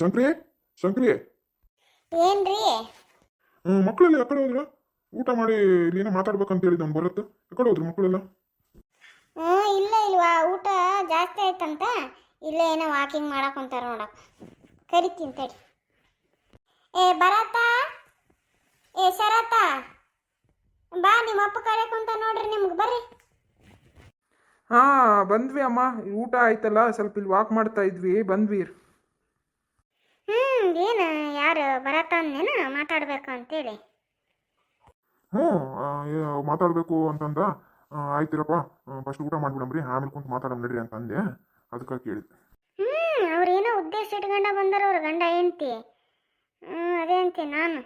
ಶಂಕ್ರಿ ಶಂಕ್ರಿ ಏನ್ರಿ? ಹ್ಮ್, ಮಕ್ಕಳೆಲ್ಲ ಯಾಕಡೆ ಹೋದ್ರ? ಊಟ ಮಾಡಿ ಏನೋ ಮಾತಾಡ್ಬೇಕಂತ ಹೇಳಿದ್ ಅವ್ನು ಬರತ್ತೆ. ಯಾಕಡೆ ಹೋದ್ರು ಮಕ್ಕಳೆಲ್ಲ? ಹ್ಞೂ ಇಲ್ಲ ಇಲ್ವಾ? ಊಟ ಜಾಸ್ತಿ ಆಯ್ತಂತ? ಇಲ್ಲೇ ಏನೋ ವಾಕಿಂಗ್ ಮಾಡಕ್ ಹೊಂತಾರ ನೋಡಕ್ ಕರಿತೀನಿ ತಡಿ. ಏ ಭರತ? ಏ ಶರತ? ಬಾ ನಿಮ್ಮ ಅಪ್ಪ ಕರೆಯಕ್ ಕುಂತ ನೋಡ್ರಿ ನಿಮ್ಗೆ ಬರ್ರಿ. ಹಾಂ ಬಂದ್ವಿ ಅಮ್ಮ. ಊಟ ಆಯ್ತಲ್ಲ ಸ್ವಲ್ಪ ಇಲ್ಲಿ ವಾಕ್ ಮಾಡ್ತಾ ಇದ್ವಿ. ಬಂದ್ವಿ. ಏನು ಯಾರು ಬರತ್ತ ಅಂದೇನ ಮಾತಾಡ್ಬೇಕು ಅಂತೇಳಿ. ಹ್ಞೂ ಮಾತಾಡಬೇಕು ಅಂತಂದ ಆಯ್ತಿರಪ್ಪ ಫಸ್ಟ್ ಊಟ ಮಾಡ್ಬಿಡಮ್ರಿ ಆಮೇಲೆ ಕುಂತು ಮಾತಾಡಮ್ ನಡ್ರಿ ಅಂತ ಅಂದೆ ಅದಕ್ಕೆ ಕೇಳಿದ್ದೆ ಹ್ಮ್ ಅವ್ರೇನೋ ಉದ್ದೇಶ ಇಟ್ಕೊಂಡ ಬಂದಾರ ಅವ್ರ ಗಂಡ ಹೆಂಡತಿ. ಅದೇ ಅಂತೆ ನಾನು.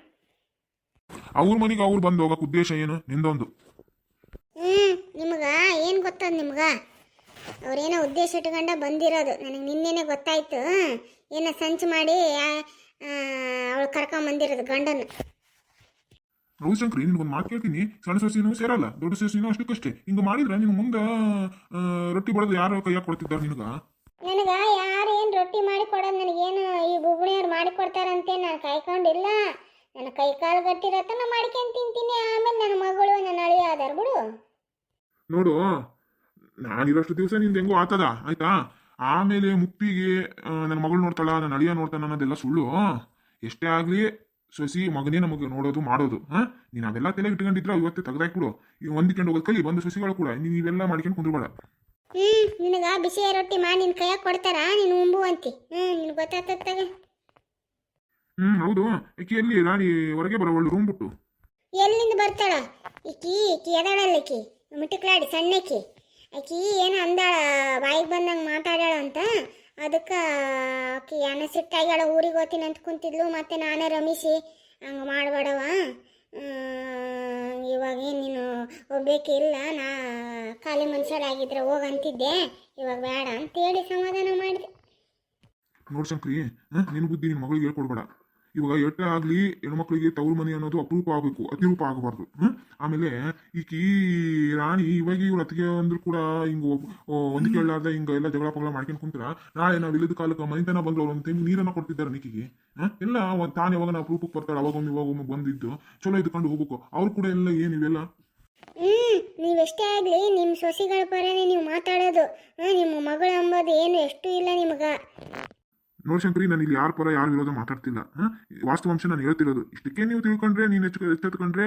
ಅವ್ರ ಮನೆಗೆ ಅವ್ರು ಬಂದು ಹೋಗಕ್ಕೆ ಉದ್ದೇಶ ಏನು ನಿಂದೊಂದು? ಹ್ಮ್ ನಿಮ್ಗ ಏನು ಗೊತ್ತದ ನಿಮ್ಗ? ಅವ್ರೇನೋ ಉದ್ದೇಶ ಇಟ್ಕೊಂಡ ಬಂದಿರೋದು. ನನಗೆ ನಿನ್ನೆನೆ ಗೊತ್ತಾಯ್ತು. ಏನೋ ಸಂಚು ಮಾಡಿ ಅವಳು ಕರ್ಕೊಂಡ್ ಬಂದಿರೋದು ಗಂಡನ. ಹೌದು ಶಂಕ್ರಿ ನಿನ್ಗೊಂದು ಮಾತು ಕೇಳ್ತೀನಿ. ಸಣ್ಣ ಸಸಿನೂ ಸೇರಲ್ಲ ದೊಡ್ಡ ಸಸಿನೂ ಅಷ್ಟಕ್ಕಷ್ಟೇ. ಹಿಂಗೆ ಮಾಡಿದ್ರೆ ನಿನ್ ಮುಂದೆ ರೊಟ್ಟಿ ಬಡದು ಯಾರು ಕೈಯಾಗ ಕೊಡ್ತಿದ್ದಾರೆ ನಿನಗ? ನನಗ ಯಾರು ಏನು ರೊಟ್ಟಿ ಮಾಡಿ ಕೊಡೋದು ನನಗೇನು ಈ ಬುಗುಣಿಯವ್ರು ಮಾಡಿ ಕೊಡ್ತಾರಂತೆ ನಾನು ಕಾಯ್ಕೊಂಡಿಲ್ಲ. ನನ್ನ ಕೈ ಕಾಲು ಗಟ್ಟಿರತ್ತ ನಾ ಮಾಡ್ಕೊಂಡು ತಿಂತೀನಿ. ಆಮೇಲೆ ನನ್ನ ಮಗಳು ನನ್ನ ಅಳಿಯ ಆಧಾರ ಬಿಡು. ನೋಡು ನಾನಿರೋಷ್ಟು ದಿವಸ ನಿಂದ ಹೆಂಗೋ ಆತದ ಆಯ್ತಾ? ಆಮೇಲೆ ಮುಪ್ಪಿಗೆ ನನ್ನ ಮಗಳು ನೋಡ್ತಾಳ ನನ್ನ ಅಳಿಯ ನೋಡ್ತಾನ ಅನ್ನೋದೆಲ್ಲ ಸುಳ್ಳು. ಎಷ್ಟೇ ಆಗಲಿ ಸೊಸಿ ಮಗನೇ ನಮಗೆ ನೋಡೋದು ಮಾಡೋದು ಹಾ? ನೀನ್ ಅವೆಲ್ಲ ತಲೆ ಇಟ್ಕೊಂಡಿದ್ರೆ ಇವತ್ತೇ ತೆಗೆದಾಕ್ಬಿಡು. ಈಗ ಹೊಂದಿಕೊಂಡು ಹೋಗೋದು ಕಲಿ ಬಂದು ಸೊಸಿಗಳು ಕೂಡ ನೀನು ಇವೆಲ್ಲ ಮಾಡ್ಕೊಂಡು ಕುಂದ್ರಬೇಡ. ಹ್ಞೂ ನಿನಗ ಬಿಸಿ ರೊಟ್ಟಿ ಮಾಡಿ ನಿನ್ನ ಕೈಯಾಗ ಕೊಡ್ತಾರ ನೀನು ಉಂಬು ಅಂತಿ. ಹ್ಞೂ ನಿನ್ಗೆ ಗೊತ್ತಾಗ್ತದೆ ಹ್ಮ್ ಹೌದು. ಈಕಿ ಎಲ್ಲಿ? ರಾಣಿ ಹೊರಗೆ ಬರೋವಳು ರೂಮ್ ಬಿಟ್ಟು. ಎಲ್ಲಿಂದ ಬರ್ತಾಳ? ಈಕಿ ಈಕಿ ಎದಾಳಲ್ಲ ಈಕಿ. ಮಿಟುಕ್ಲಾಡಿ ಸಣ್ಣಕಿ ಆಕಿ ಏನು ಅಂದಾಳ, ಬಾಯಿಗೆ ಬಂದಂಗೆ ಮಾತಾಡ್ಯಾಳ ಅಂತ? ಅದಕ್ಕೆ ಆಕಿ ಅನ್ನ ಸಿಟ್ಟಾಗ್ಯಾಳ ಊರಿಗೆ ಹೋಗ್ತೀನಿ ಅಂತ ಕುಂತಿದ್ಲು, ಮತ್ತೆ ನಾನೇ ರಮಿಸಿ. ಹಂಗೆ ಮಾಡಬೇಡವ ಇವಾಗ ನೀನು ಹೋಗ್ಬೇಕಿಲ್ಲ ನಾ ಖಾಲಿ ಮನುಷ್ಯರಾಗಿದ್ರೆ ಹೋಗಂತಿದ್ದೆ ಇವಾಗ ಬೇಡ ಅಂತೇಳಿ ಸಮಾಧಾನ ಮಾಡಿದೆ. ನೋಡ್ ಶಂಕ್ರಿ ನಿನ್ ಬುದ್ಧಿ ನಿನ್ನ ಮಗಳಿಗೆ ಹೇಳ್ಕೊಡ್ಬೇಡ. ಇವಾಗ ಎಟ್ಟೆ ಆಗ್ಲಿ ಹೆಣ್ಮಕ್ಳಿಗೆ ತವ್ರ ಮನೆ ಅನ್ನೋದು ಅಪರೂಪ ಆಗಬೇಕು ಅತಿರೂಪ ಆಗಬಾರ್ದು ಆಮೇಲೆ ಈಕಿ ರಾಣಿ ಇವಾಗ ಇವ್ರ ಅತ್ತಿಗೆ ಅಂದ್ರು ಕೂಡ ಹಿಂಗ ಒಂದು ಕೇಳಲಾರ್ದ ಹಿಂಗ ಎಲ್ಲ ಜಗಳ ಪಗಳ ಮಾಡ್ಕೊಂಡು ಕುಂತ್ರ ನಾಳೆ ನಾವು ಇಲ್ಲದ ಕಾಲಕ್ಕೆ ಮನೆತನ ಬಂದ್ರು ಅವ್ರು ಒಂದು ನೀರನ್ನ ಕೊಡ್ತಿದ್ದಾರೆ ನಿಕ್ಕಿಗೆ ಹಾ ಎಲ್ಲ ತಾನು ಯಾವಾಗ ನಾವು ಅಪರೂಪಕ್ಕೆ ಬರ್ತಾಳೆ ಅವಾಗ ಒಮ್ಮೆ ಇವಾಗ ಒಮ್ಮೆ ಬಂದಿದ್ದು ಚಲೋ ಇದ್ಕೊಂಡು ಹೋಗ್ಬೇಕು. ಅವ್ರು ಕೂಡ ಎಲ್ಲ ಏನು ಇವೆಲ್ಲ? ಹ್ಮ್ ನೀವೆಷ್ಟೇ ಆಗಲಿ ನಿಮ್ಮ ಸೊಸಿಗಳ ಪರನೇ ನೀವು ಮಾತಾಡೋದು ನಿಮ್ಮ ಮಗಳು ಅಂಬೋದು ಏನು ಎಷ್ಟು ಇಲ್ಲ ನಿಮ್ಗೆ. ನೋಡ್ ಶಂಕರಿ ನಾನು ಇಲ್ಲಿ ಯಾರ ಪರ ಯಾರು ವಿರೋಧ ಮಾತಾಡ್ತಿಲ್ಲ. ವಾಸ್ತವಾಂಶ ನಾನು ಹೇಳ್ತಿರೋದು. ಇಷ್ಟಕ್ಕೆ ನೀವು ತಿಳ್ಕೊಂಡ್ರೆ ನೀನು ಹೆಚ್ಚು ಎಚ್ಚೆತ್ಕೊಂಡ್ರೆ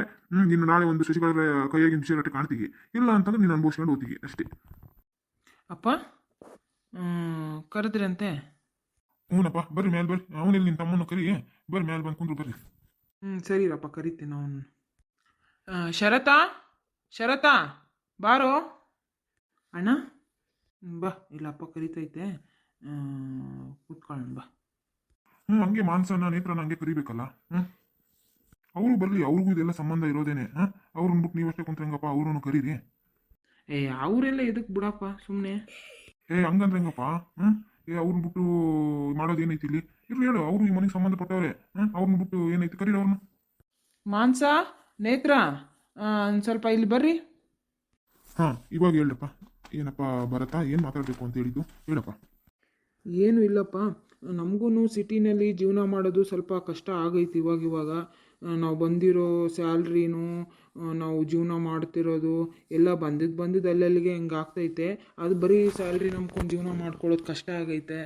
ನೀನು ನಾಳೆ ಒಂದು ಶಶಿಗಳ ಕೈಯಾಗಿ ಬಿಸಿರಟ್ಟೆ ಕಾಣ್ತೀವಿ. ಇಲ್ಲ ಅಂತಂದ್ರೆ ನೀನು ಅನುಭವಿಸ್ಕೊಂಡು ಹೋಗ್ತೀವಿ ಅಷ್ಟೇ. ಅಪ್ಪ ಕರೆದ್ರಂತೆ? ಹ್ಞೂನಪ್ಪ ಬರ್ರಿ ಮೇಲೆ ಬರ್ರಿ. ಅವನಿಲ್ಲಿ ನಿನ್ನ ತಮ್ಮನ ಕರಿ? ಬರ್ರಿ ಮೇಲೆ ಬಂದು ಕುಂದ್ರು ಬರ್ರಿ. ಹ್ಞೂ ಸರಿರಪ್ಪ ಕರಿತೀನಿ ಅವನು ಶರತಾ? ಶರತಾ? ಬಾರೋ? ಅಣ್ಣ? ಬಾ. ಇಲ್ಲಪ್ಪ ಕರಿತೈತೆ. ಕೂತ್ಕೊಳ್ಳೋಣ ಬಾ ಹ್ಞೂ ಹಂಗೆ ಮಾನ್ಸನ್ನ ನೇತ್ರನ ಹಂಗೆ ಕರಿಬೇಕಲ್ಲ ಹ್ಞೂ ಅವರು ಬರಲಿ ಅವ್ರಿಗೂ ಇದೆಲ್ಲ ಸಂಬಂಧ ಇರೋದೇನೆ ಹಾಂ ಅವ್ರನ್ನ ಬಿಟ್ಟು ನೀವಷ್ಟೇ ಕುಂತ್ರಂಗಪ್ಪ ಅವ್ರನ್ನು ಕರೀರಿ. ಏ ಅವರೆಲ್ಲ ಎದಕ್ಕೆ ಬಿಡಪ್ಪ ಸುಮ್ಮನೆ ಏ ಹಂಗಂದ್ರೆ ಹೆಂಗಪ್ಪ ಹ್ಞೂ ಏ ಅವ್ರನ್ನ ಬಿಟ್ಟು ಮಾಡೋದು ಏನೈತಿ ಇಲ್ಲಿ? ಇರ್ಲಿ ಹೇಳು ಅವರು ಈ ಮನೆಗೆ ಸಂಬಂಧಪಟ್ಟವ್ರೆ ಹ್ಞೂ ಅವ್ರನ್ನ ಬಿಟ್ಟು ಏನೈತಿ ಕರೀರಿ ಅವ್ರನ್ನ. ಮಾನ್ಸ ನೇತ್ರ ಒಂದು ಸ್ವಲ್ಪ ಇಲ್ಲಿ ಬರ್ರಿ. ಹಾಂ ಇವಾಗ ಹೇಳಪ್ಪ ಏನಪ್ಪ ಬರತ್ತಾ ಏನು ಮಾತಾಡಬೇಕು ಅಂತ ಹೇಳಿದ್ದು? ಹೇಳಪ್ಪ. ಏನು ಇಲ್ಲಪ್ಪ. ನಮಗೂ ಸಿಟಿನಲ್ಲಿ ಜೀವನ ಮಾಡೋದು ಸ್ವಲ್ಪ ಕಷ್ಟ ಆಗೈತಿ ಇವಾಗ ಇವಾಗ. ನಾವು ಬಂದಿರೋ ಸ್ಯಾಲ್ರಿನೂ ನಾವು ಜೀವನ ಮಾಡ್ತಿರೋದು ಎಲ್ಲ ಬಂದಿದ್ದು ಬಂದಿದ್ದು ಅಲ್ಲಲ್ಲಿಗೆ ಹಿಂಗೆ ಆಗ್ತೈತೆ. ಅದು ಬರೀ ಸ್ಯಾಲ್ರಿ ನಂಬ್ಕೊಂಡು ಜೀವನ ಮಾಡ್ಕೊಳ್ಳೋದು ಕಷ್ಟ ಆಗೈತೆ.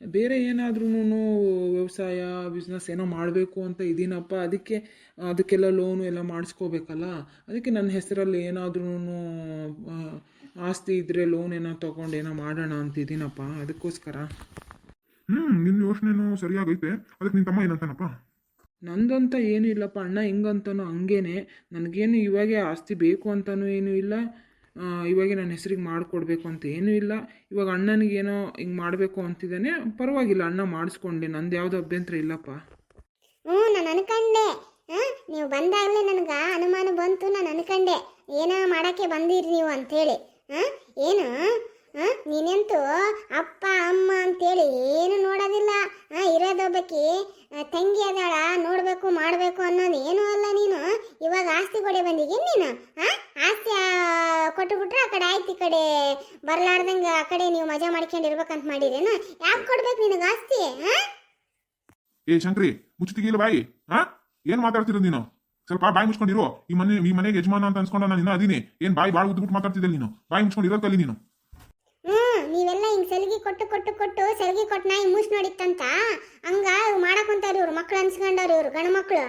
ಬೇರೆ ಏನಾದ್ರೂ ವ್ಯವಸಾಯ ಬಿಸ್ನೆಸ್ ಏನೋ ಮಾಡಬೇಕು ಅಂತ ಇದೀನಪ್ಪ. ಅದಕ್ಕೆ, ಅದಕ್ಕೆಲ್ಲ ಲೋನು ಎಲ್ಲ ಮಾಡಿಸ್ಕೋಬೇಕಲ್ಲ. ಅದಕ್ಕೆ ನನ್ನ ಹೆಸರಲ್ಲಿ ಏನಾದ್ರೂ ಆಸ್ತಿ ಇದ್ದರೆ ಲೋನ್ ಏನೋ ತೊಗೊಂಡು ಏನೋ ಮಾಡೋಣ ಅಂತಿದ್ದೀನಪ್ಪ. ಅದಕ್ಕೋಸ್ಕರ. ಹ್ಞೂ ನಿನ್ನ ಯೋಚನೆನೂ ಸರಿಯಾಗೈತೆ. ಅದಕ್ಕೆ ನಿನ್ನ ತಮ್ಮ ಏನಂತಾನಪ್ಪ? ನಂದಂತ ಏನೂ ಇಲ್ಲಪ್ಪ. ಅಣ್ಣ ಹಿಂಗಂತನೂ ಹಂಗೇನೆ. ನನಗೇನು ಇವಾಗೆ ಆಸ್ತಿ ಬೇಕು ಅಂತನೂ ಏನೂ ಇಲ್ಲ. ಇವಾಗೆ ನನ್ನ ಹೆಸ್ರಿಗೆ ಮಾಡಿಕೊಡ್ಬೇಕು ಅಂತ ಏನೂ ಇಲ್ಲ. ಇವಾಗ ಅಣ್ಣನಿಗೇನೋ ಹಿಂಗೆ ಮಾಡಬೇಕು ಅಂತಿದ್ದಾನೆ. ಪರವಾಗಿಲ್ಲ ಅಣ್ಣ ಮಾಡಿಸ್ಕೊಂಡೆ. ನಂದು ಯಾವುದು ಅಭ್ಯಂತರ ಇಲ್ಲಪ್ಪ. ಹ್ಞೂ ನಾನು ಅನ್ಕಂಡೆ. ಹಾಂ ನೀವು ಬಂದಾಗಲೇ ನನಗೆ ಅನುಮಾನ ಬಂತು. ನಾನು ಅನ್ಕಂಡೆ. ಏನೋ ಮಾಡೋಕ್ಕೆ ಬಂದಿರಿ ನೀವು ಅಂಥೇಳಿ ಏನು? ನೀನಂತೂ ಅಪ್ಪ, ಅಮ್ಮ ಅಂತೇಳಿ ಏನು ನೋಡೋದಿಲ್ಲ. ಇರೋದೊಬ್ಬಕಿ ತಂಗಿ ಅದಾಳ, ನೋಡಬೇಕು, ಮಾಡಬೇಕು ಅನ್ನೋದು ಏನೂ ಅಲ್ಲ ನೀನು. ಇವಾಗ ಆಸ್ತಿ ಕೊಡೆ ಬಂದಿದ್ದೀನಿ ನೀನು? ಆಸ್ತಿ ಕೊಟ್ಟುಬಿಟ್ರೆ ಆ ಕಡೆ ಆಯ್ತು ಈ ಕಡೆ. ಬರಲಾರ್ದಂಗೆ ಆ ಕಡೆ ನೀವು ಮಜಾ ಮಾಡ್ಕೊಂಡಿರ್ಬೇಕಂತ ಮಾಡಿರೇನು ಯಾಕೆ ಕೊಡ್ಬೇಕು ನಿನಗೆ ಆಸ್ತಿ ಏ ಶಂಕ್ರಿ ಮುಚ್ಚತಿಗಿಲ್ಲ ಬಾಯಿ? ಹಾ ಏನು ಮಾತಾಡ್ತಿರೋದು ನೀನು? ಸ್ವಲ್ಪ ಬಾಯಿ ಮುಚ್ಕೊಂಡಿರೋ. ಈ ಮನೆ, ಈ ಮನೆಗೆ ಯಜಮಾನ ಅಂತ ಅನ್ಸ್ಕೊಂಡ ನಾನು ಇನ್ನೂ ಅದೀನಿ. ಏನ್ ಬಾಯಿ ಬಾಳ ಉದ್ಬಿಟ್ಟು ಮಾತಾಡ್ತಿದ್ದೆ ನೀನು? ಬಾಯಿ ಮುಚ್ಕೊಂಡು ಇರೋದ್ ಕಲಿ ನೀನು. ಹ್ಮ್, ನೀವೆಲ್ಲ ಹಿಂಗ್ ಸಲಿಗೆ ಕೊಟ್ಟು ಕೊಟ್ಟು ಕೊಟ್ಟು ಸಲಿಗೆ ಕೊಟ್ಟು ನಾಯಿ ಮೂಸ್ ನೋಡಿತ್ತಂತ? ಹಂಗ ಮಾಡಕೊಂತಾರ ಇವ್ರು, ಮಕ್ಳು ಅನ್ಸ್ಕೊಂಡವ್ರು ಇವ್ರು, ಗಂಡು ಮಕ್ಳು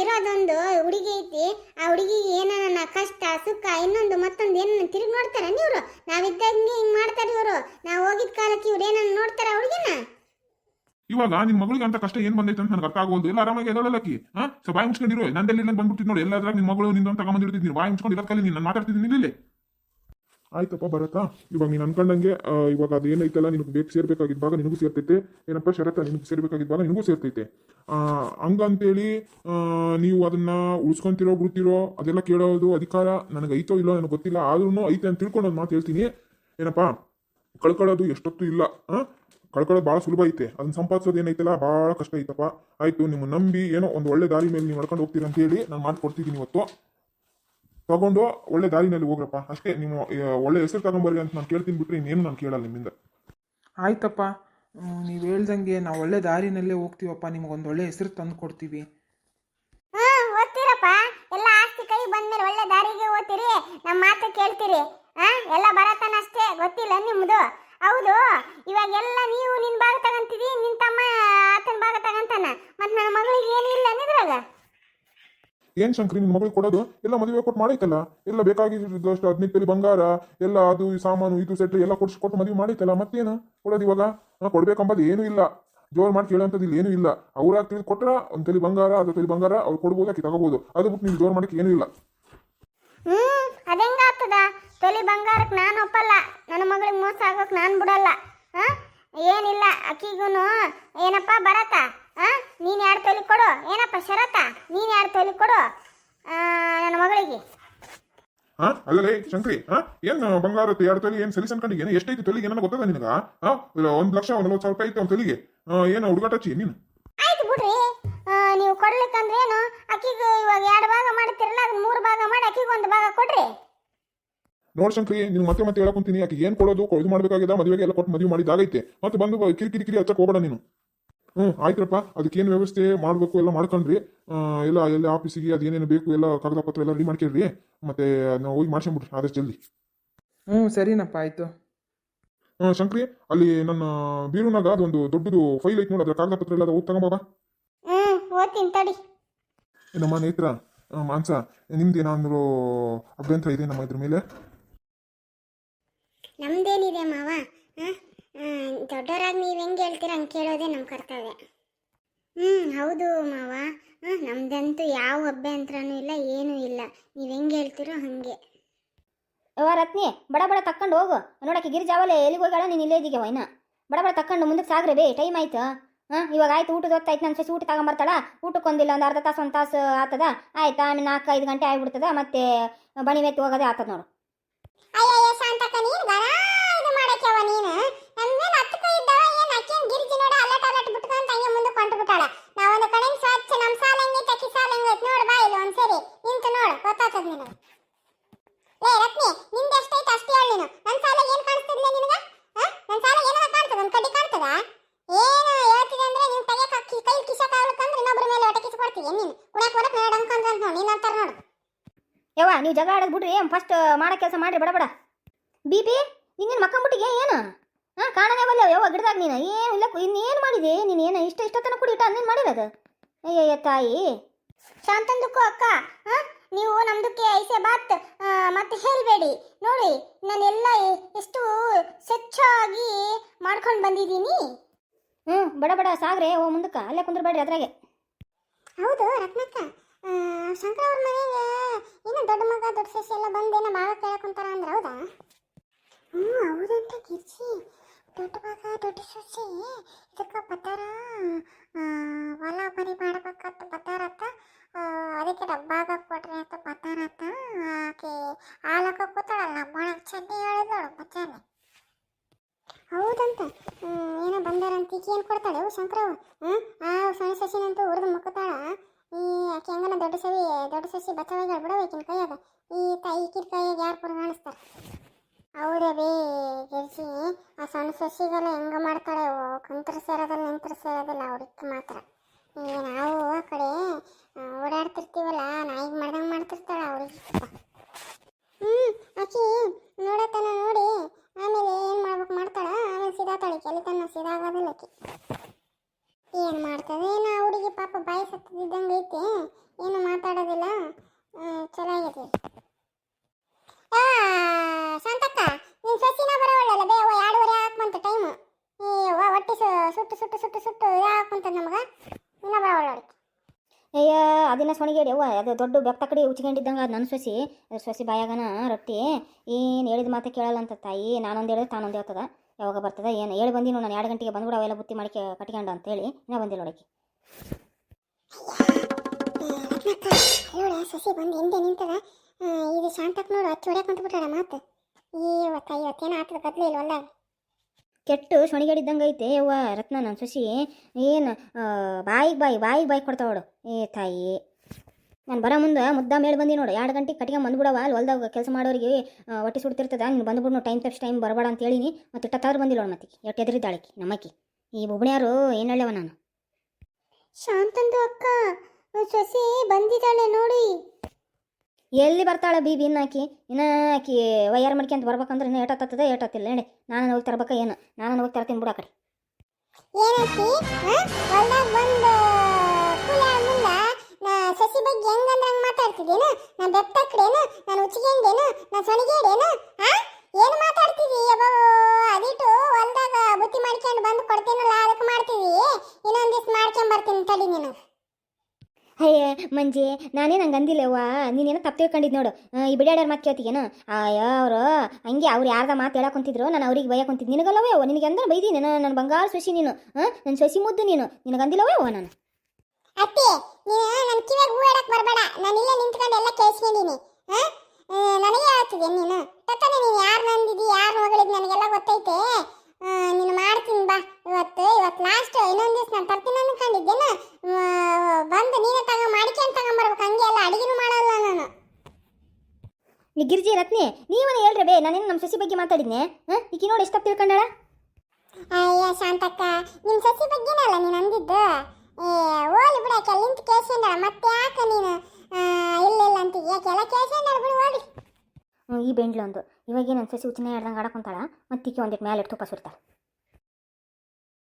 ಇರೋದೊಂದು ಹುಡುಗಿ ಐತಿ. ಆ ಹುಡುಗಿಗೆ ಏನಾನ ಕಷ್ಟ, ಸುಖ, ಇನ್ನೊಂದು ಮತ್ತೊಂದು ಏನ ತಿರುಗಿ ನೋಡ್ತಾರ ನೀವ್ರು ನಾವಿದ್ದಂಗೆ ಹಿಂಗ್ ಮಾಡ್ತಾರ ಇವ್ರು. ನಾವ್ ಹೋಗಿದ್ ಕಾಲಕ್ಕೆ ಇವ್ರು ಏನನ್ನ ನೋಡ್ತಾರ ಹುಡುಗಿನ? ಇವಾಗ ನಿನ್ ಮಗಳಿಗೆ ಅಂತ ಕಷ್ಟ ಏನ್ ಬಂದೈತೆ ಅಂತ ನನಗೆ ಅರ್ಥ ಆಗೋದು ಎಲ್ಲ ಆರಾಮಾಗಿ ಎದಳಲ್ಲಕ್ಕಿ ಹಾ ಸೊ ಬಾಯಿ ಮುಚ್ಕೊಂಡಿರೋ? ನಂದಲ್ಲಿ ನಂಗೆ ಬಂದ್ಬಿಟ್ಟಿದ್ ನೋಡಿ. ಎಲ್ಲದ್ರಾಗ ನಿನ್ ಮಗಳು ನಿಂದ ಅಂತ ತಗೊಂಬಂದಿರ್ತಿದ್ದೀನಿ ಬಾಯಿ ಮುಚ್ಕೊಂಡು ಇರೋದ್ ಕಲಿ ನೀನು ಮಾತಾಡ್ತಿದ್ದೀನಿ ಇಲ್ಲಿ. ಆಯ್ತಪ್ಪ ಬರತ್ತಾ ಇವಾಗ ನೀನು ಅನ್ಕೊಂಡಂಗೆ ಇವಾಗ ಅದು ಏನೈತಲ್ಲ, ನಿನಗೆ ಬೇಕು ಸೇರ್ಬೇಕಾಗಿದ್ದಾಗ ನಿನಗೂ ಸೇರ್ತೈತೆ. ಏನಪ್ಪ ಶರತ್ತ ನಿನಗೆ ಸೇರ್ಬೇಕಾಗಿದ್ದಾಗ ನಿನಗೂ ಸೇರ್ತೈತೆ. ಹಂಗಂತೇಳಿ ನೀವು ಅದನ್ನ ಉಳಿಸ್ಕೊಂತಿರೋ ಬಿಡ್ತಿರೋ ಅದೆಲ್ಲ ಕೇಳೋದು ಅಧಿಕಾರ ನನಗೆ ಐತೋ ಇಲ್ಲೋ ನನಗೆ ಗೊತ್ತಿಲ್ಲ. ಆದ್ರೂ ಐತೆ ಅಂತ ತಿಳ್ಕೊಂಡು ಒಂದು ಮಾತು ಹೇಳ್ತೀನಿ. ಏನಪ್ಪ ಕಳ್ಕೊಳ್ಳೋದು ಎಷ್ಟೊತ್ತು ಇಲ್ಲ? ಕಳ್ಕೊಳ್ಳೋದು ಭಾಳ ಸುಲಭ ಐತೆ. ಅದನ್ನ ಸಂಪಾದಿಸೋದು ಏನೈತಲ್ಲ? ಭಾಳ ಕಷ್ಟ ಐತಪ್ಪ. ಆಯ್ತು ನಿಮ್ಮ ನಂಬಿ ಏನೋ ಒಂದು ಒಳ್ಳೆ ದಾರಿ ಮೇಲೆ ನೀವು ನಡ್ಕೊಂಡು ಹೋಗ್ತೀರ ಅಂತ ಹೇಳಿ ನಾನು ಮಾಡ್ಕೊಡ್ತಿದ್ದೀನಿ ಇವತ್ತು. ತಗೊಂಡು ಒಳ್ಳೆ ದಾರಿನಲ್ಲಿ ಹೋಗ್ರಪ್ಪ. ಅಷ್ಟೇ ನಿಮ್ಮ ಒಳ್ಳೆ ಹೆಸರು ತಗೊಂಬರ್ರಿ ಅಂತ ನಾನು ಕೇಳ್ತೀನಿ ಬಿಟ್ರೆ ಇನ್ನೇನು ನಾನು ಕೇಳಲ್ಲ ನಿಮ್ಮಿಂದ. ಆಯ್ತಪ್ಪ. ನೀವು ಹೇಳ್ದಂಗೆ ನಾವು ಒಳ್ಳೆ ದಾರಿನಲ್ಲೇ ಹೋಗ್ತೀವಪ್ಪ. ನಿಮ್ಗೊಂದು ಒಳ್ಳೆ ಹೆಸರು ತಂದು ಕೊಡ್ತೀವಿ. ಹ್ಮ್ ಓದ್ತೀರಪ್ಪ. ಎಲ್ಲ ಆಸ್ತಿ ಕೈ ಬಂದ್ಮೇಲೆ ಒಳ್ಳೆ ದಾರಿಗೆ ಓದ್ತೀರಿ. ನಮ್ಮ ಮಾತು ಕೇಳ್ತೀರಿ. ಹಾ ಎಲ್ಲ ನಿಮ್ದು ಹೌದು. ಇವಾಗೆಲ್ಲ ನೀವು ನಿನ್ ಭಾಗ ತಗಂತೀರಿ ನಿನ್ ತಮ್ಮ ಆತನ ಭಾಗ ತಗಂತಾನ. ಮತ್ ನನ್ನ ಮಗಳಿಗೆ ಏನು ಇಲ್ಲ ನಿದ್ರಾಗ ಏನ್ ಶಂಕರಿ ನಿನ್ ಮಗಳು ಕೊಡೋದು? ಎಲ್ಲ ಮದುವೆ ಕೊಟ್ಟು ಮಾಡೈತಲ್ಲ? ಎಲ್ಲ ಬೇಕಾಗಿದ್ದಷ್ಟು ಹದಿನೈದು ತಲಿ ಬಂಗಾರ ಎಲ್ಲ ಅದು ಈ ಸಾಮಾನು ಇದು ಸೆಟ್ ಎಲ್ಲ ಕೊಡ್ಸಿ ಕೊಟ್ಟು ಮದುವೆ ಮಾಡೈತಲ್ಲ ಮತ್ತೇನು? ಕೊಡೋದು ಇವಾಗ? ನಾ ಕೊಡ್ಬೇಕಂಬದು ಏನೂ ಇಲ್ಲ. ಜೋರ್ ಮಾಡಿ ಕೇಳೋಂಥದ್ದು ಇಲ್ಲಿ ಏನೂ ಇಲ್ಲ. ಅವ್ರಾಗ ತಿಳಿದು ಕೊಟ್ರ ಒಂದ್ ತಲೆ ಬಂಗಾರ ಅದು ತಲೆ ಬಂಗಾರ ಅವ್ರು ಕೊಡ್ಬೋದು ಆಕಿ ತಗೋಬೋದು. ಅದು ಬಿಟ್ಟು ನೀವು ಜೋರ್ ಮಾಡಕ್ಕೆ ಏನೂ ಇಲ್ಲ. ಹ್ಮ್ ಅದೆಂಗಾಗ್ತದ ತೊಲಿ ಬಂಗಾರಕ್ಕೆ ನಾನು ಒಪ್ಪಲ್ಲ. ನನ್ನ ಮಗಳಿಗೆ ಮೋಸ ಆಗೋಕ್ ನಾನು ಬಿಡಲ್ಲ. ಹಾಂ? ಏನಿಲ್ಲ ಅಕ್ಕಿಗೂ ಏನಪ್ಪ ಬರತ್ತ ಹಾಂ? ನೀನು ಎರಡು ತೊಲಿ ಕೊಡು? ಏನಪ್ಪ ಶರತ? ನೀನು ಎರಡು ತೊಲಿ ಕೊಡು? ನನ್ನ ಮಗಳಿಗೆ. ಹಾ? ಅಲ್ಲಲೇ ಶಂಕ್ರಿ ಹಾ? ಏನ್ ಬಂಗಾರ ಎರಡು ತೊಲಿ? ಏನ್ ಸಲೀಸ್ ಅನ್ಕೊಂಡಿಗೆ ಏನು ಎಷ್ಟೈತಿ ತೊಲಿಗೆ? ಏನೋ ಗೊತ್ತದ ನಿನಗ? ಹಾ? ಒಂದ್ ಲಕ್ಷ ಒಂದ್ ನಲ್ವತ್ತು ಸಾವಿರ ರೂಪಾಯಿ ಐತೆ ಒಂದು ತೊಲಿಗೆ. ಏನು ಹುಡುಗಾಟ ಹಚ್ಚಿ ನೀನು? ಆಯ್ತು ಬಿಡ್ರಿ. ನೀವು ಕೊಡ್ಲಿಕ್ಕಂದ್ರೆ ಏನು? ಅಕ್ಕಿಗೆ ಇವಾಗ ಎರಡು ಭಾಗ ಮಾಡ್ತಿರಲ್ಲ ಅದನ್ನ ಮೂರು ಭಾಗ ಮಾಡಿ ಅಕ್ಕಿಗೆ ಒಂದು ಭಾಗ ಕೊಡ್ರಿ. ನೋಡ್ ಶಂಕ್ರಿ ನೀನು ಮತ್ತೆ ಮತ್ತೆ ಹೇಳಕೊಂತೀನಿ ಯಾಕೆ ಏನ್ ಕೊಡೋದು ಇದು ಮಾಡ್ಬೇಕಾಗಿದ್ದ ಮದುವೆಗೆ ಎಲ್ಲ ಕೊಟ್ಟು ಮದುವೆ ಮಾಡಿದಾಗೈತೆ ಮತ್ತೆ ಬಂದು ಕಿರಿ ಕಿರಿ ಕಿರಿ ಹಚ್ಚಕ್ಕೆ ಹೋಗಬೇಡ ನೀನು. ಹ್ಮ್ ಆಯ್ತಪ್ಪ ಅದಕ್ಕೇನು ವ್ಯವಸ್ಥೆ ಮಾಡಬೇಕು ಎಲ್ಲ ಮಾಡ್ಕೊಂಡ್ರಿ. ಎಲ್ಲ ಎಲ್ಲ ಆಫೀಸಿಗೆ ಅದೇನೇನು ಬೇಕು ಎಲ್ಲ ಕಾಗದ ಪತ್ರ ಎಲ್ಲ ರೆಡಿ ಮಾಡ್ಕೊಳ್ರಿ. ಮತ್ತೆ ನಾವು ಹೋಗಿ ಮಾಡ್ಸ್ಕೊಂಬಿಡ್ರಿ ಆದಷ್ಟು ಜಲ್ದಿ. ಹ್ಞೂ ಸರಿನಪ್ಪ ಆಯಿತು. ಹ್ಞೂ ಶಂಕ್ರಿ ಅಲ್ಲಿ ನನ್ನ ಬೀರೂನಾಗ ಅದೊಂದು ದೊಡ್ಡದು ಫೈಲ್ ಐತೆ ನೋಡಿ ಅದ್ರ ಕಾಗದ ಪತ್ರ ಎಲ್ಲ ಹೋಗಿ ತಡಿ. ನಮ್ಮ ನೇತ್ರ ಆ, ಮಾನ್ಸ ನಿಮ್ದೇನಾದ್ರು ಅಭ್ಯಂತರ ಇದೆ ನಮ್ಮ ಇದ್ರ ಮೇಲೆ? ನಮ್ದೇನಿದೆ ಮಾವ? ದೊಡ್ಡವರಾಗಿ ನೀವು ಹೆಂಗೆ ಹೇಳ್ತೀರ ಹಂಗೆ ಕೇಳೋದೇ ನಮ್ಮ ಕರ್ತವ್ಯ. ಹ್ಞೂ ಹೌದು ಮಾವ. ನಮ್ದಂತೂ ಯಾವ ಅಭ್ಯಂತರನೂ ಇಲ್ಲ, ಏನೂ ಇಲ್ಲ. ನೀವು ಹೆಂಗೆ ಹೇಳ್ತೀರೋ ಹಾಗೆ. ಅವ ರತ್ನಿ, ಬಡ ಬಡ ತಕ್ಕೊಂಡು ಹೋಗು. ನೋಡಕ್ಕೆ ಗಿರಿಜಾವಲೆ ಎಲ್ಲಿಗೆ ಹೋಗ್ಯಾಳ ನೀನು ಇಲ್ಲೇ ಇದೀಗ ವೈನ. ಬಡ ಬಡ ತಕ್ಕೊಂಡು ಮುಂದಕ್ಕೆ ಸಾಗ್ರೆ ಬೇ, ಟೈಮ್ ಆಯ್ತು. ಹಾಂ, ಇವಾಗ ಆಯ್ತು, ಊಟದ ಹೊತ್ತಾಯ್ತು ನನ್ನ ಸಸಿ ಊಟ ತಗೊಂಬರ್ತಾಳ. ಊಟಕ್ಕೊಂದಿಲ್ಲ ಒಂದು ಅರ್ಧ ತಾಸು, ಒಂದು ತಾಸು ಆತದ. ಆಯ್ತಾ, ಆಮೇಲೆ ನಾಲ್ಕು ಐದು ಗಂಟೆ ಆಗಿಬಿಡ್ತದ. ಮತ್ತೆ ಬಣಿ ಮೆತ್ತಿ ಹೋಗೋದೇ ಆತದ ನೋಡು. ನೀನು ಬರ ಇದು ಮಾಡಕ್ಯವ ನೀನು. ನಮ್ದೇನು ಹತ್ತು ಕೈ ಇದ್ದಾವ, ಏನು ಅಕ್ಕೇನು ಗಿರ್ಜಿ ನೋಡ, ಅಲ್ಲಟ ಅಲ್ಲಟ ಬಿಟ್ಕೊಂತ ಹಂಗೆ ಮುಂದೆ ಕೊಂಡು ಬಿಟ್ಟಾಳ ಒಂದು ಕಡೆ ಸ್ವಚ್ಛ ನಮ್ಮ ಸಾಲ ಹೆಂಗೈತೆ ಅಕ್ಕಿ ಸಾಲ ಹೆಂಗೈತೆ ನೋಡು ಬಾ ಇಲ್ಲಿ ಒಂದ್ಸರಿ. ನಿಂತು ನೋಡು, ಗೊತ್ತಾಗ್ತದ ನೀನು ಲೇ, ರತ್ನಿ, ನಿಂದ ಎಷ್ಟೈತೆ ಅಷ್ಟೇ ಹೇಳಿ ನೀನು. ನನ್ನ ಸಾಲ ಏನು ಕಾಣಿಸ್ತಿದ್ಲೆ ನಿನಗ? ನನ್ನ ಸಾಲ ಏನಾರ ಕಾಣ್ತದ? ಒಂದು ಕಡ್ಡಿ ಕಾಣ್ತದ? ಏನು ಹೇಳ್ತಿದೆ ಅಂದ್ರೆ ನೀನು ತೆಗಿಯಕ್ಕೆ ಹಾಕಿ ಕೈ ಕಿಸಕ್ ಆಗ್ಲಿಕ್ಕಂದ್ರೆ ಇನ್ನೊಬ್ಬರ ಮೇಲೆ ಹೊಟ್ಟೆ ಕಿಸ್ ಕೊಡ್ತೀಯ ನೀನು? ಕುಣಕ್ ಹೊರಕ್ ಅಂತ ನೋಡಿ, ನೀನು ಅಂತಾರ ನೋಡು. ಯವ್ವ, ನೀವು ಜಗಳ ಆಡೋದು ಬಿಡ್ರಿ ಫಸ್ಟ್ ಮಾಡೋ ಕೆಲಸ ಮಾಡ್ರಿ, ಬಡ ಬಡ. ಬಿ ಪಿ ಇನ್ನೇನು ಮಕ್ಕಂಬಿಟ್ಟಿಗೆ ಏನು? ಹಾಂ ಕಾಣನೇ ಬಲ್ಲ ಯಾವ ಗಿಡದಾಗ ನೀನು? ಏನು ಇಲ್ಲ ಇನ್ನೇನು ಮಾಡಿದೆ? ನೀನು ಏನು ಇಷ್ಟ ಇಷ್ಟ ತನಕ ಕುಡಿಟ ಅನ್ನೇನು ಮಾಡಿರೋದು? ಅಯ್ಯಯ್ಯ ತಾಯಿ. ಶಾಂತಂದಕ್ಕೂ ಅಕ್ಕ ಹಾಂ ನೀವು ನಮ್ದಕ್ಕೆ ಐಸೆ ಬಾತ್ ಮತ್ತೆ ಹೇಳಬೇಡಿ. ನೋಡಿ ನಾನೆಲ್ಲ ಎಷ್ಟು ಸ್ವಚ್ಛವಾಗಿ ಮಾಡ್ಕೊಂಡು ಬಂದಿದ್ದೀನಿ. ಹ್ಞೂ ಬಡ ಬಡ ಸಾಗ್ರೆ ಓ ಮುಂದಕ್ಕೆ ಅಲ್ಲೇ ಕುಂದ್ರಬೇಡ್ರಿ ಅದ್ರಾಗೆ. ಹೌದು ರತ್ನಕ್ಕ. ಶಂಕರ ಅವ್ರ ಮನೆಗೆ ಏನೋ ದೊಡ್ಡ ಮಗ ದೊಡ್ಡ ಸಸಿ ಎಲ್ಲ ಬಂದೇನೋ ಭಾಳ ಕೇಳಕೊಂತಾರ ಅಂದ್ರೆ ಹೌದಾ? ಹ್ಞೂ ಹೌದಂತ ಗಿರ್ಜಿ ದೊಡ್ಡ ಮಗ ದೊಡ್ಡ ಸಸಿ, ಇದಕ್ಕೆ ಬತ್ತಾರ ಹೊಲ ಮನೆ ಮಾಡ್ಬೇಕಂತ ಬತ್ತಾರತ್ತ ಅದಕ್ಕೆ ಡಬ್ಬಾಗ ಕೊಟ್ರಿ ಅಂತ ಬತ್ತಾರತ್ತ ಆಕೆ ಹಾಲಕ್ಕ ಕೂತಾಳಲ್ಲ ನಮ್ಮೊಳಗೆ ಚೆನ್ನಿ ಹೇಳಿದಳು ಮಚ್ಚಾನೆ ಹೌದಂತ. ಏನೋ ಬಂದಾರಂತ ಈಕೆ ಏನು ಕೊಡ್ತಾಳೆ? ಓ ಶಂಕರವ್ ಹಾಂ ಆ ಸಣ್ಣ ಸಸಿನಂತೂ ಹುರಿದು ಮುಕ್ಕತಾಳ ಈ, ಆಕೆ ಹೆಂಗನ ದೊಡ್ಡ ಸವಿ ದೊಡ್ಡ ಸಸಿ ಬಚ್ಚವಾಗ ಬಿಡಬೇಕಿನ ಕೈಯಾಗ. ಈ ತಾಯಿ ಈಕಿನ ಕೈಯಾಗ ಯಾರು ಪುರ ಕಾಣಿಸ್ತಾರ ಹೌದೇ ಬೇ ಗಿರ್ಜಿ ಆ ಸಣ್ಣ ಸಸಿಗೆಲ್ಲ ಹೆಂಗೆ ಮಾಡ್ತಾಳೆ ಕಂತ್ರ ಸೇರೋದಲ್ಲ ನಿಂತ್ರ ಸೇರೋದಿಲ್ಲ ಅವ್ರಿಗೆ ಮಾತ್ರ. ಈ ನಾವು ಆ ಕಡೆ ಓಡಾಡ್ತಿರ್ತೀವಲ್ಲ ನಾಯಿಗೆ ಮಾಡ್ದಂಗೆ ಮಾಡ್ತಿರ್ತಾಳೆ ಅವ್ರಿಗೆ ಹ್ಞೂ ಆಕಿ ನೋಡತನ ನೋಡಿ ಆಮೇಲೆ ಏನು ಮಾಡ್ಬೇಕು ಮಾಡ್ತಾಳೆ? ಆಮೇಲೆ ಸಿದಾತಾಳೆ ಕೆಲಿತನ ಸಿದಾಗೋದಿಲ್ಲ ಆಕಿ ಏನು ಮಾಡ್ತದೆ? ಏನು ಹುಡುಗಿ ಪಾಪ ಬಾಯಿ ಸತ್ತಿದ್ದಂಗೆ ಐತೆ ಏನು ಮಾತಾಡೋದಿಲ್ಲ. ಆ, ಚಲೋ ಆಗೈತಿ ಆ, ಶಾಂತಕ್ಕ ನಿನ್ ಸಸಿನ ಬರೋವಲ್ಲ ಬೇ ಅವ ಎರಡುವರೆ ಹಾಕ್ಬಂತ ಟೈಮು ಈ ಅವ್ವ ಹೊಟ್ಟೆ ಸು- ಸುಟ್ಟು ಸುಟ್ಟು ಸುಟ್ಟು ಸುಟ್ಟು ಹಾಕುಂತ ನಮಗ ಇನ್ನ ಬರೋವಲ್ಲ ಅವಳಿಗೆ ಅಯ್ಯ ಅದನ್ನ ಸೊಣಿಗೇಡಿ ಅವ್ವ ಅದು ದೊಡ್ಡ ಬೆಪ್ಪ ಕಡೆ ಉಚ್ಕೊಂಡಿದ್ದಂಗೆ ಅದು ನನ್ನ ಸೊಸಿ. ಅದು ಸೊಸಿ ಬಾಯಾಗನ ರೊಟ್ಟಿ ಏನು ಹೇಳಿದ ಮಾತು ಕೇಳಲ್ಲ ಅಂತ ತಾಯಿ ನಾನೊಂದು ಹೇಳಿದ್ರೆ ತಾನೊಂದು ಹೇಳ್ತದ. ಯಾವಾಗ ಬರ್ತದ ಏನು? ಹೇಳಿ ಬಂದಿನೋ ನಾನು ಎರಡು ಗಂಟೆಗೆ ಬಂದ್ಬಿಡು ಅವೆಲ್ಲ ಬುತ್ತಿ ಮಾಡಿ ಕಟ್ಕೊಂಡು ಅಂತೇಳಿ ಇನ್ನೂ ಬಂದಿಲ್ಲ ನೋಡಕ್ಕೆ ಸೊಸಿ ಬಂದು ಹಿಂದೆ ನಿಂತದ. ಇದು ಶಾಂತಕ್ಕೆ ನೋಡು ಹಚ್ಚಿ ಹೊಡ್ಯಾಕ ಮಾತು. ಇವತ್ತ ಇವತ್ತೇನು ಆತದ ಗದ್ಲೆ ಇಲ್ಲ ಹೊಲ್ದಾಗ ಕೆಟ್ಟು ಸೊಣಿಗೇಡಿದ್ದಂಗೆ ಐತೆ ಯವ್ವ ರತ್ನ ನನ್ನ ಸೊಸಿ. ಏನು ಬಾಯಿಗೆ ಬಾಯಿ ಬಾಯಿಗೆ ಬಾಯಿ ಕೊಡ್ತಾವಳು ಏ ತಾಯಿ. ನಾನು ಬರೋ ಮುಂದೆ ಮುದ್ದ ಮೇಲೆ ಬಂದು ನೋಡಿ. ಎರಡು ಗಂಟೆಗೆ ಕಟ್ಟಿಗೆ ಬಂದ್ಬಿಡವ ಅಲ್ಲಿ ಹೊಲ್ದಾಗ ಕೆಲಸ ಮಾಡೋರಿಗೆ ಹೊಟ್ಟೆ ಸುಡ್ತಿರ್ತದ. ನೀನು ಬಂದ್ಬಿಡು ಟೈಮ್ ತಪ್ಪಿಸಿ ಟೈಮ್ ಬರಬೇಡ ಅಂತ ಹೇಳಿನಿ. ಮತ್ತು ಇಟ್ಟತ್ತಾದ್ರೂ ಬಂದಿಲ್ಲ ನೋಡು ಮತ್ತೆ ಎಷ್ಟು ಎದುರಿದ್ದಾಳಕಿ ನಮ್ಮಕ್ಕಿ. ಈ ಬೊಬ್ಬಣ್ಯಾರು ಏನು ಹೇಳ್ಯವ ನಾನು? ಶಾಂತಂದು ಅಕ್ಕ ಸೊಸೆ ಬಂದಿದ್ದಾಳೆ ನೋಡಿ. ಎಲ್ಲಿ ಬರ್ತಾಳೆ ಬೀಬಿ ಇನ್ನಾಕಿ ಇನ್ನು ಆಕಿ? ಅಂತ ಮಾಡ್ಕೊಂತ ಬರ್ಬೇಕಂದ್ರೆ ಇನ್ನು ಏಟತ್ತದ ಏಟತ್ತಿಲ್ಲ. ಹೇಳಿ ನಾನು ಹೋಗಿ ತರ್ಬೇಕ ಏನು? ನಾನು ಹೋಗಿ ತರ್ತೀನಿ ಬಿಡು ಕಡೆ. ಹೊಲ್ದಾಗ ಬಂದು ಕೂಲ ಮುಂದ ನಾ ಸಸಿ ಬಗ್ಗೆ ಹೆಂಗಂದ್ರ ಹಂಗ ಮಾತಾಡ್ತಿದ್ದೇನು ಕಡೆನು ನಾನು ಉಚ್ಚಿಗೆಂಡೇನು ನಾನು ಸೊಣಿಗೇಡೇನು ಹಾ ಏನು ಮಾತಾಡ್ತೀವಿ ಅಬ್ಬೋ ಅದಿಟ್ಟು ಹೊಲ್ದಾಗ ಬುತ್ತಿ ಮಾಡ್ಕೊಂಡು ಬಂದು ಕೊಡ್ತೀನಲ್ಲ ಅದಕ್ಕೆ ಮಾಡ್ತೀವಿ ಇನ್ನೊಂದ್ ಮಾಡ್ಕೊಂಬರ್ತೀನಿ ಮಾಡ್ಕೊಂಡ್ ಬರ್ತೀನಿ ತಡಿ ನೀನು. ಅಯ್ಯ ಮಂಜಿ ನಾನೇನು ಹಂಗೆ ಅಂದಿಲ್ಲವ್ವ ನೀನೇನೋ ತಪ್ಪು ತಿಳ್ಕೊಂಡಿದ್ದು ನೋಡು. ಆ, ಈ ಬಿಡಾಡ್ಯಾರ ಮಾತು ಕೇಳ್ತೀಗೇನು ಅಯ್ಯೋ ಅವರು ಹಂಗೆ ಅವ್ರು ಯಾರ್ದ ಮಾತು ಹೇಳಕ್ ನಾನು ಅವ್ರಿಗೆ ಭಯ ಕುಂತಿದ್ದು. ನಿನಗಲ್ಲವೇ ಅವ್ವ ನಿನಗೆ ಅಂದ್ರೆ ಬೈದಿ ನಾನು ನನ್ನ ಬಂಗಾರ ಸೊಸಿ ನೀನು ನನ್ನ ಸೊಸಿ ಮುದ್ದು ನೀನು. ನಿನಗಂದಿಲ್ಲವೇ ಅವ್ವ ನಾನು? ಅತ್ತಿ ನೀನು ನನ್ನ ಕಿವಿಯಾಗ ಹೂ ಹೇಳಕ್ ಬರಬೇಡ. ನಾನು ಇಲ್ಲೇ ನಿಂತ್ಕೊಂಡು ಎಲ್ಲ ಕೇಳಿಸ್ಕೊಂಡಿನಿ ನನಗೆ ಹೇಳ್ತಿದ್ದೆ ನೀನು? ತತ್ತಾನೆ ನೀನು ಯಾರು ನಂದಿದಿ ಯಾರು ಮಗಳಿದ್ ನನಗೆಲ್ಲ ಗೊತ್ತೈತೆ. ನೀನು ಮಾಡ್ತೀನಿ ಬಾ. ಇವತ್ತು ಇವತ್ತು ಲಾಸ್ಟ್ ಇನ್ನೊಂದು ದಿವಸ ನಾನು ತರ್ತೀನಿ ಅನ್ಕೊಂಡಿದ್ದೇನ. ಆ, ಬಂದು ನೀನೇ ತಗ ಮಾಡ್ಕೊಂಡು ತಗೊಂಬರ್ಬೇಕು. ಹಂಗೆ ಎಲ್ಲ ಅಡಿಗೆನೂ ಮಾಡಲ್ಲ ನಾನು. ನೀ ಗಿರ್ಜಿ ರತ್ನಿ ನೀವನ್ನ ಹೇಳ್ರಿ ಬೇ ನಾನೇನು ನಮ್ಮ ಸಸಿ ಬಗ್ಗೆ ಮಾತಾಡಿದ್ನೆ? ಹಾಂ? ಈಕಿ ನೋಡಿ ಎಷ್ಟು ತಿಳ್ಕೊಂಡಾಳ? ಅಯ್ಯ ಶಾಂತಕ್ಕ ನಿಮ್ಮ ಸಸಿ ಬಗ್ಗೆನಲ್ಲ ನೀನು ಅಂದಿದ್ದು? ಓಲಿ ಬಿಡಕ್ಕೆ ಅಲ್ಲಿಂತ ಕೇಳ್ಕೊಂಡಳ ಮತ್ತೆ ಯಾಕೆ ನೀನು? ಇಲ್ಲ ಇಲ್ಲ ಅಂತ. ಯಾಕೆ ಎಲ್ಲ ಕೇಳ್ಕೊಂಡಳ ಬಿಡು ಹ್ಮ್, ಈ ಬೆಂಡ್ಲೊಂದು. ಒಂದು ಇವಾಗೇ ನನ್ನ ಸೊಸಿ ಉಚ್ಚನೆ ಹೇಳ್ದಂಗೆ ಆಡಕೊಂತಾಳ ಮತ್ತೆ ಈಕಿ ಒಂದಿಟ್ಟು ಮೇಲೆ ತುಪ್ಪ ಸುರ್ತಾಳೆ